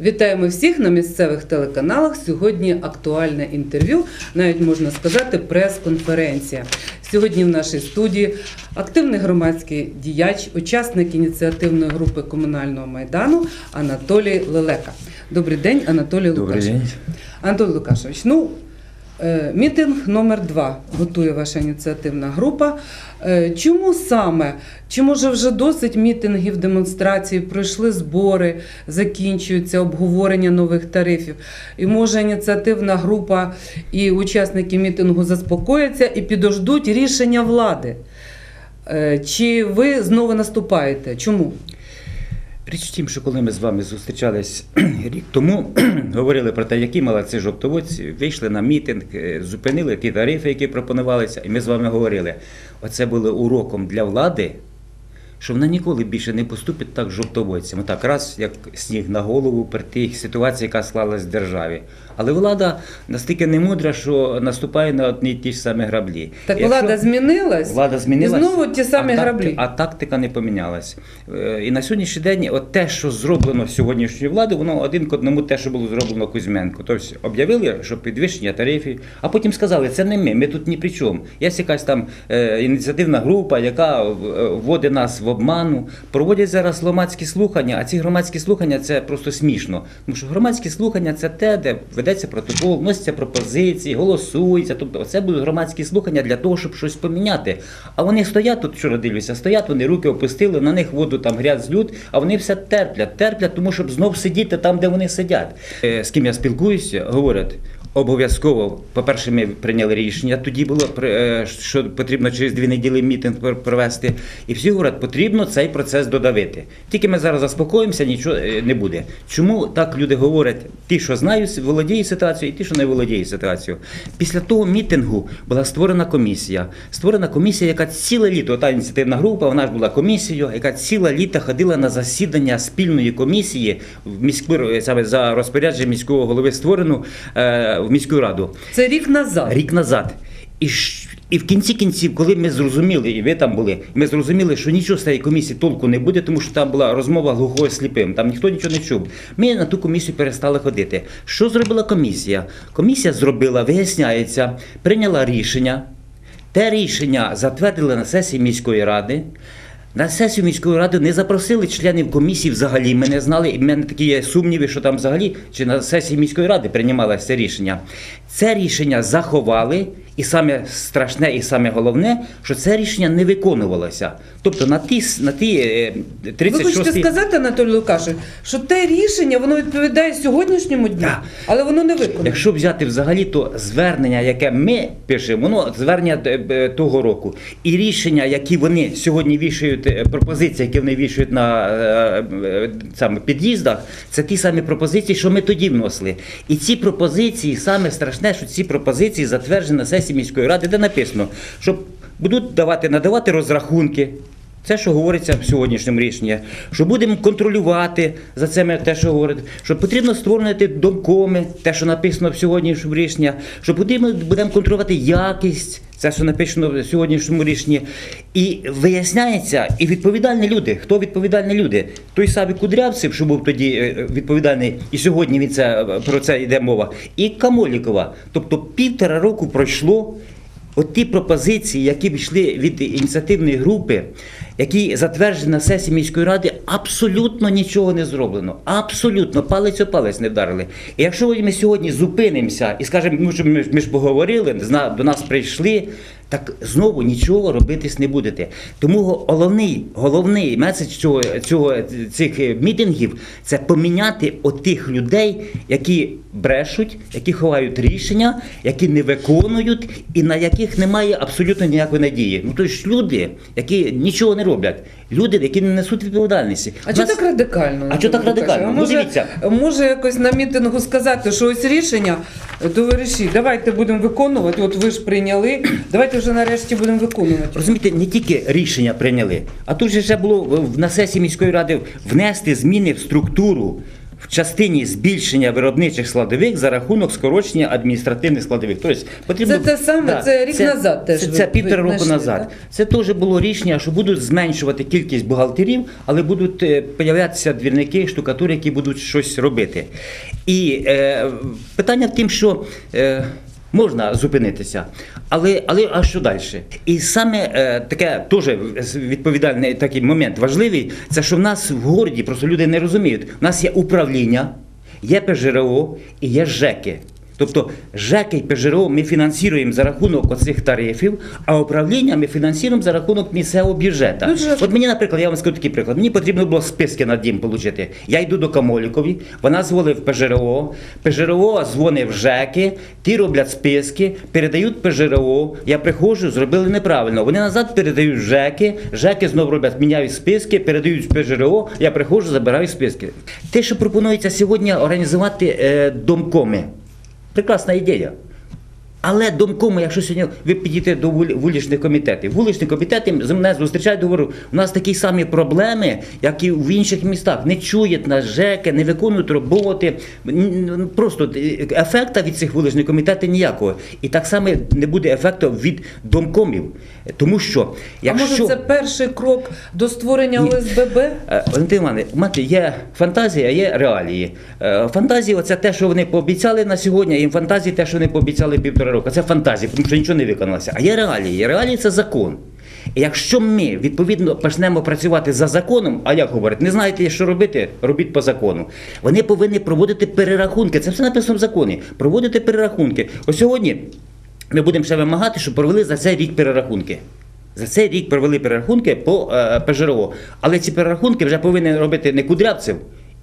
Вітаємо всіх на місцевих телеканалах. Сьогодні актуальне інтерв'ю, навіть можна сказати, прес-конференція. Сьогодні в нашій студії активний громадський діяч, учасник ініціативної групи комунального майдану Анатолій Лелека. Добрий день, Анатолій Добрий Лукашевич. день. Анатолій Лукашевич, ну е, мітинг номер два готує ваша ініціативна група. Е, Чому саме? Чи може вже досить мітингів, демонстрацій, пройшли збори, закінчуються обговорення нових тарифів? І може ініціативна група і учасники мітингу заспокояться і підождуть рішення влади? Е, Чи ви знову наступаєте? Чому? Річ в тім, що коли ми з вами зустрічались рік тому, говорили про те, які молодці жовтоводці, вийшли на мітинг, е, зупинили ті тарифи, які пропонувалися, і ми з вами говорили, оце було уроком для влади, що вона ніколи більше не поступить так жовтоводцям. Так, раз як сніг на голову при тій ситуації, яка склалась в державі. Але влада настільки не мудра, що наступає на одні й ті ж самі граблі. Так Якщо- влада змінилась? Влада змінилась. І знову ті самі а граблі. А тактика не помінялась. Е, І на сьогоднішній день, от те, що зроблено сьогоднішньою владою, воно один к одному те, що було зроблено Кузьменко. Тобто об'явили, що підвищення тарифів, а потім сказали, це не ми, ми тут ні при чому. Є якась там е, ініціативна група, яка е, вводить нас в обману. Проводять зараз громадські слухання, а ці громадські слухання це просто смішно. Тому що громадські слухання це те, де ведеться протокол, вносяться пропозиції, голосується. Тобто, це будуть громадські слухання для того, щоб щось поміняти. А вони стоять тут, вчора дивлюся, стоять, вони руки опустили, на них воду там грязь люд, а вони все терплять, терплять, тому щоб знов сидіти там, де вони сидять. Е, З ким я спілкуюся, говорять. Обов'язково, по-перше, ми прийняли рішення. Тоді було е, що потрібно через дві неділі мітинг провести. І всі говорять, потрібно цей процес додавити. Тільки ми зараз заспокоїмося, нічого е, не буде. Чому так люди говорять? Ті, що знають, володіють ситуацією, і ті, що не володіють ситуацією. Після того мітингу була створена комісія. Створена комісія, яка ціле літо, та ініціативна група, вона ж була комісією, яка ціле літо ходила на засідання спільної комісії в міську саме за розпорядженням міського голови створену е, в міську раду Це рік назад. рік назад. І, і в кінці кінців, коли ми зрозуміли, і ви там були, ми зрозуміли, що нічого з цієї комісії толку не буде, тому що там була розмова глухого сліпим, там ніхто нічого не чув. Ми на ту комісію перестали ходити. Що зробила комісія? Комісія зробила, виясняється, прийняла рішення. Те рішення затвердили на сесії міської ради. На сесію міської ради не запросили членів комісії взагалі. Ми не знали, і в мене такі є сумніви, що там взагалі чи на сесії міської ради приймалося це рішення. Це рішення заховали, і саме страшне, і саме головне, що це рішення не виконувалося. Тобто на ті, на ті е, Ви хочете сказати, Анатолій Лукашевич, що те рішення воно відповідає сьогоднішньому дню, Так. але воно не виконано. Якщо взяти взагалі, то звернення, яке ми пишемо, воно звернення е, е, того року, і рішення, які вони сьогодні вішають, пропозиції, які вони вішають на саме під'їздах, це ті самі пропозиції, що ми тоді вносили. І ці пропозиції, саме страшне, що ці пропозиції затверджені на сесії міської ради, де написано, що будуть давати надавати розрахунки. Це, що говориться в сьогоднішньому рішенні, що будемо контролювати за це те, що говорить, що потрібно створювати домкоми, те, що написано в сьогоднішньому рішенні, що будемо, будемо контролювати якість, це, що написано в сьогоднішньому рішенні. І виясняється, і відповідальні люди. Хто відповідальні люди? Той самий Кудрявцев, що був тоді е, відповідальний, і сьогодні він це, про це йде мова, і Камолікова. Тобто півтора року пройшло. От ті пропозиції, які йшли від ініціативної групи, які затверджені на сесії міської ради, абсолютно нічого не зроблено. Абсолютно палець о палець не вдарили. І якщо ми сьогодні зупинимося і скажемо, ну що ми, ми ж поговорили, до нас прийшли, так знову нічого робитись не будете. Тому головний, головний меседж цього, цього, цих е, мітингів це поміняти отих людей, які брешуть, які ховають рішення, які не виконують і на яких немає абсолютно ніякої надії. Ну тобто ж люди, які нічого не роблять, люди, які не несуть відповідальності. А чого так радикально? А чого так радикально? Ну, може, дивіться. може якось на мітингу сказати, що ось рішення, товариші, давайте будемо виконувати, от ви ж прийняли, давайте вже нарешті будемо виконувати. Розумієте, не тільки рішення прийняли, а тут же ще було на сесії міської ради внести зміни в структуру в частині збільшення виробничих складових за рахунок скорочення адміністративних складових. Тобто потрібно Це те саме, це рік назад теж Це, ви- це ви півтора року знайшли, назад. так? Це теж було рішення, що будуть зменшувати кількість бухгалтерів, але будуть е, появлятися двірники, штукатури, які будуть щось робити. І е, питання в тім, що. Е, Можна зупинитися, але, але а що далі? І саме е, таке теж відповідальний такий момент важливий, це що в нас в городі просто люди не розуміють. У нас є управління, є ПЖРО і є ЖЕКи. Тобто ЖЕКи і ПЖРО ми фінансуємо за рахунок оцих тарифів, а управління ми фінансуємо за рахунок місцевого бюджету. От мені, наприклад, я вам скажу такий приклад. Мені потрібно було списки на дім отримати. Я йду до Камолікові, вона дзвонить в ПЖРО, ПЖРО дзвонить в ЖЕКи, ті роблять списки, передають ПЖРО, я приходжу, зробили неправильно. Вони назад передають ЖЕКи, ЖЕКи знову роблять, міняють списки, передають в ПЖРО, я приходжу, забираю списки. Те, що пропонується сьогодні організувати е, домкоми, прекрасна ідея. Але домкому, якщо сьогодні ви підійдете до вуличних комітетів, вуличні комітети з мене зустрічають, говорю, у нас такі самі проблеми, як і в інших містах. Не чують нас ЖЕКи, не виконують роботи. Просто е, ефекта від цих вуличних комітетів ніякого. І так само не буде ефекту від домкомів. Тому що, якщо... А може це перший крок до створення Ні. ОСББ? Е, Валентин Іванович, знаєте, є фантазія, є реалії. Е, Фантазія це те, що вони пообіцяли на сьогодні, і фантазії те, що вони пообіцяли півтора року. Це фантазія, тому що нічого не виконалося. А є реалії. Реалії це закон. І якщо ми відповідно почнемо працювати за законом, а як говорять, не знаєте, що робити, робіть по закону. Вони повинні проводити перерахунки. Це все написано в законі. Проводити перерахунки. Ось сьогодні ми будемо ще вимагати, щоб провели за цей рік перерахунки. За цей рік провели перерахунки по е, ПЖРО. Але ці перерахунки вже повинні робити не кудрявцев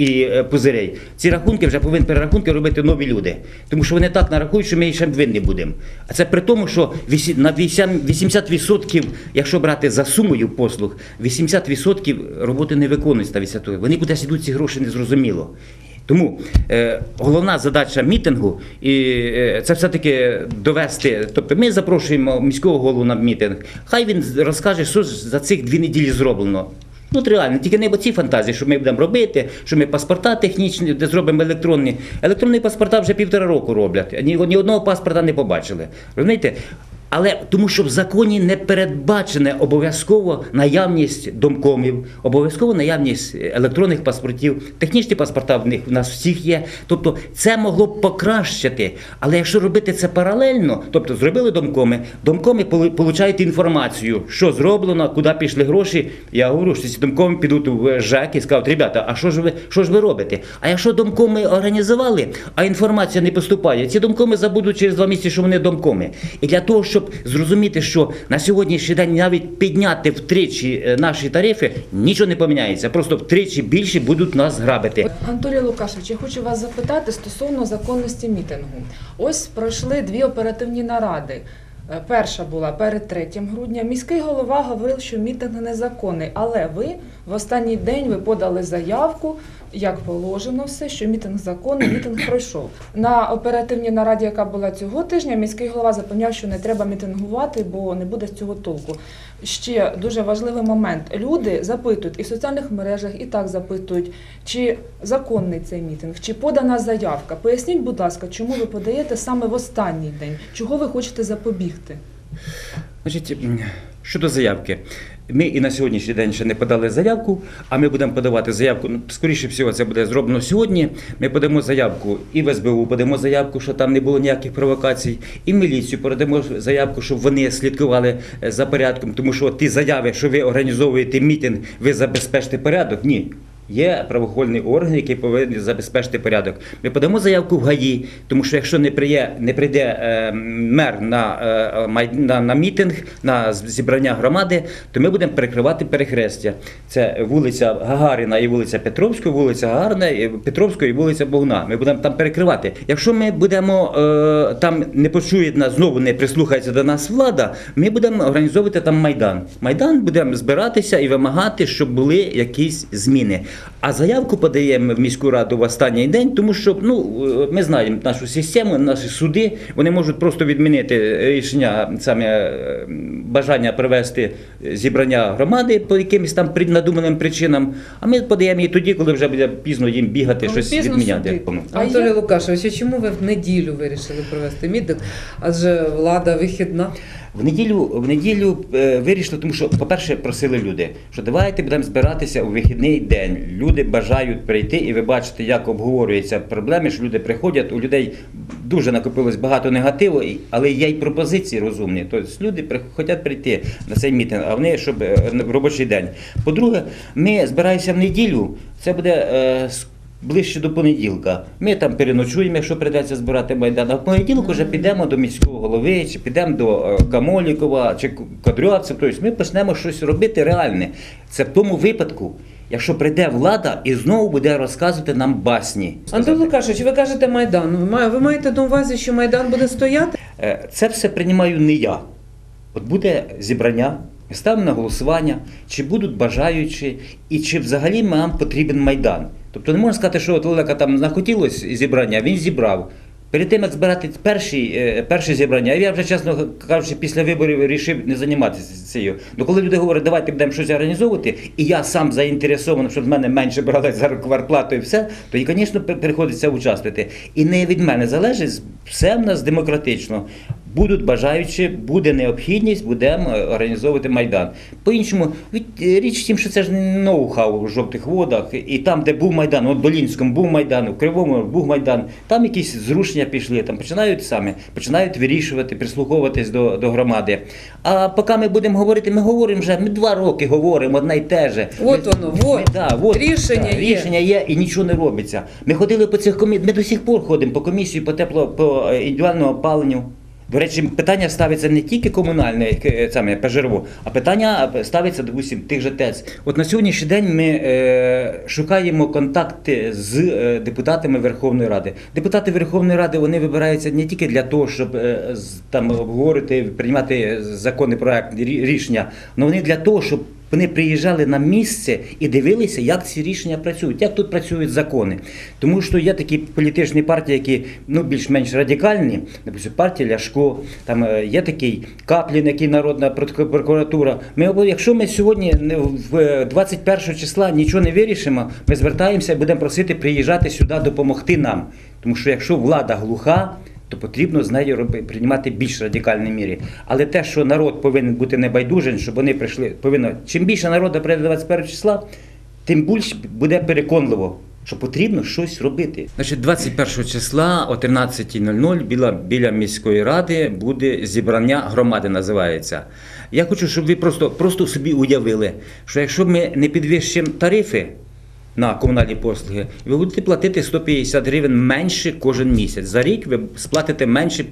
і е, пузирей. Ці рахунки вже повинні перерахунки робити нові люди. Тому що вони так нарахують, що ми ще винні будемо. А це при тому, що на 80%, 80%, якщо брати за сумою послуг, 80% роботи не виконується на 80%. Вони кудись йдуть ці гроші незрозуміло. Тому е, головна задача мітингу і е, це все-таки довести. Тобто ми запрошуємо міського голову на мітинг. Хай він розкаже, що за цих дві неділі зроблено. Ну, реально, тільки не ці фантазії, що ми будемо робити, що ми паспорта технічні, де зробимо електронні. Електронні паспорта вже півтора року роблять. Ні, ні одного паспорта не побачили. Розумієте? Але тому, що в законі не передбачена обов'язково наявність домкомів, обов'язково наявність електронних паспортів, технічні паспорта в них в нас всіх є. Тобто це могло б покращити. Але якщо робити це паралельно, тобто зробили домкоми, домкоми получають інформацію, що зроблено, куди пішли гроші. Я говорю, що ці домкоми підуть в ЖЕК і скажуть, ребята, а що ж ви що ж ви робите? А якщо домкоми організували, а інформація не поступає, ці домкоми забудуть через два місяці, що вони домкоми. І для того, щоб зрозуміти, що на сьогоднішній день навіть підняти втричі е, наші тарифи, нічого не поміняється. Просто втричі більше будуть нас грабити. Анатолій Лукашевич, я хочу вас запитати стосовно законності мітингу. Ось пройшли дві оперативні наради. Е, Перша була перед 3 грудня. Міський голова говорив, що мітинг незаконний, але ви в останній день ви подали заявку, як положено все, що мітинг законний, мітинг пройшов. На оперативній нараді, яка була цього тижня, міський голова запевняв, що не треба мітингувати, бо не буде з цього толку. Ще дуже важливий момент. Люди запитують і в соціальних мережах, і так запитують, чи законний цей мітинг, чи подана заявка. Поясніть, будь ласка, чому ви подаєте саме в останній день? Чого ви хочете запобігти? Значить, щодо заявки, ми і на сьогоднішній день ще не подали заявку, а ми будемо подавати заявку. Ну, скоріше всього, це буде зроблено сьогодні. Ми подамо заявку і в СБУ, подамо заявку, що там не було ніяких провокацій, і в міліцію подамо заявку, щоб вони слідкували е, за порядком. Тому що ті заяви, що ви організовуєте мітинг, ви забезпечите порядок. Ні. Є правоохоронні органи, які повинні забезпечити порядок. Ми подамо заявку в ГАІ, тому що якщо не прийде, не прийде е, мер на, е, на, на мітинг, на зібрання громади, то ми будемо перекривати перехрестя. Це вулиця Гагаріна і вулиця Петровська, вулиця Гагарина, і Петровська і вулиця Богуна. Ми будемо там перекривати. Якщо ми будемо е, там не почує нас, знову не прислухається до нас влада, ми будемо організовувати там майдан. Майдан будемо збиратися і вимагати, щоб були якісь зміни. А заявку подаємо в міську раду в останній день, тому що ну, е, ми знаємо нашу систему, наші суди, вони можуть просто відмінити рішення саме е, бажання провести зібрання громади по якимось там надуманим причинам. А ми подаємо її тоді, коли вже буде пізно їм бігати, Коли щось відміняти. Анатолій Лукашович, а чому ви в неділю вирішили провести мітинг? Адже влада вихідна. В неділю, в неділю е, вирішили, тому що, по-перше, просили люди, що давайте будемо збиратися у вихідний день. Люди бажають прийти, і ви бачите, як обговорюються проблеми, що люди приходять. У людей дуже накопилось багато негативу, але є й пропозиції розумні. Тобто люди хочуть прийти на цей мітинг, а вони щоб е, в робочий день. По-друге, ми збираємося в неділю. Це буде. Ближче до понеділка. Ми там переночуємо, якщо прийдеться збирати майдан. А в понеділок вже підемо до міського голови, чи підемо до е, Камолікова, чи Кадрьовця. Тобто ми почнемо щось робити реальне. Це в тому випадку, якщо прийде влада і знову буде розказувати нам басні. Антон Лукашович, ви кажете Майдан. Ви маєте на увазі, що Майдан буде стояти? Е, Це все приймаю не я. От буде зібрання, ми ставимо на голосування, чи будуть бажаючі, і чи взагалі нам потрібен майдан. Тобто не можна сказати, що от Олега там захотілося зібрання, він зібрав. Перед тим, як збирати перші, е, перше зібрання, я вже, чесно кажучи, після виборів вирішив не займатися цією. Ну коли люди говорять, давайте будемо щось організовувати, і я сам заінтересований, щоб з мене менше брали за квартплату і все, то і, звісно, приходиться участвувати. І не від мене залежить, все в нас демократично. Будуть бажаючі, буде необхідність, будемо е, організовувати майдан. По-іншому, е, річ в тім, що це ж не ноу-хау в жовтих водах, і там, де був майдан, от в Болінському був майдан, у Кривому був майдан, там якісь зрушення пішли, там починають самі, починають вирішувати, прислуховуватись до, до громади. А поки ми будемо говорити, ми говоримо вже, ми два роки говоримо одне й те же. От Ми- воно, от. ми- да, от, Рішення да, є. Рішення є і нічого не робиться. Ми ходили по цих комісіях, ми до сих пор ходимо по комісії по тепло, по е, індивідуальному опаленню. До речі, питання ставиться не тільки комунальне е, саме ПЖРВО, а питання ставиться, допустим, тих же ТЕЦ. От на сьогоднішній день ми е, шукаємо контакти з е, депутатами Верховної Ради. Депутати Верховної Ради вони вибираються не тільки для того, щоб е, там обговорити, приймати закони проект рішення, але вони для того, щоб вони приїжджали на місце і дивилися, як ці рішення працюють, як тут працюють закони. Тому що є такі політичні партії, які ну, більш-менш радикальні, наприклад, партія Ляшко, там е, є такий Каплін, який народна прокуратура-. Ми, якщо ми сьогодні в е, 21 числа нічого не вирішимо, ми звертаємося і будемо просити приїжджати сюди допомогти нам. Тому що якщо влада глуха, то потрібно з нею приймати більш радикальні міри. Але те, що народ повинен бути небайдужим, щоб вони прийшли, повинно. Чим більше народу прийде 21 числа, тим більше буде переконливо, що потрібно щось робити. Значить, 21 числа о 13.00 біля, біля міської ради буде зібрання громади, називається. Я хочу, щоб ви просто, просто собі уявили, що якщо ми не підвищимо тарифи, на комунальні послуги, ви будете платити 150 гривень менше кожен місяць. За рік ви сплатите менше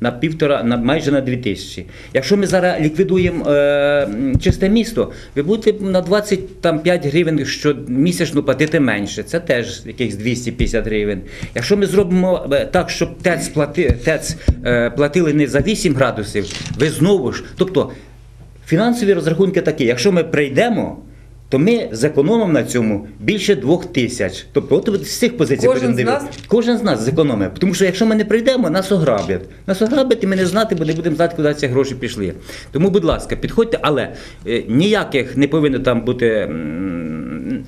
на півтора, на майже на 2 тисячі. Якщо ми зараз ліквідуємо е, чисте місто, ви будете на 25 гривень щомісячно платити менше. Це теж якихось 250 гривень. Якщо ми зробимо е, так, щоб ТЕЦ, плати, ТЕЦ е, платили не за 8 градусів, ви знову ж. Тобто фінансові розрахунки такі, якщо ми прийдемо то ми зекономимо на цьому більше двох тисяч. Тобто, от з цих позицій Кожен з нас? Кожен з нас зекономить. Тому що якщо ми не прийдемо, нас ограблять. Нас ограблять і ми не знати, бо не будемо знати, куди ці гроші пішли. Тому, будь ласка, підходьте, але е, ніяких не повинно там бути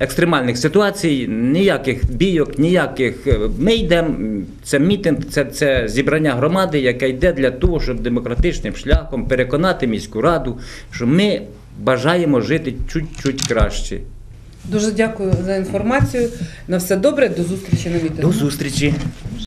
екстремальних ситуацій, ніяких бійок, ніяких. е, Ми йдемо. Це мітинг, це, це зібрання громади, яке йде для того, щоб демократичним шляхом переконати міську раду, що ми бажаємо жити чуть-чуть краще. Дуже дякую за інформацію. На все добре. До зустрічі на мітингу. До зустрічі.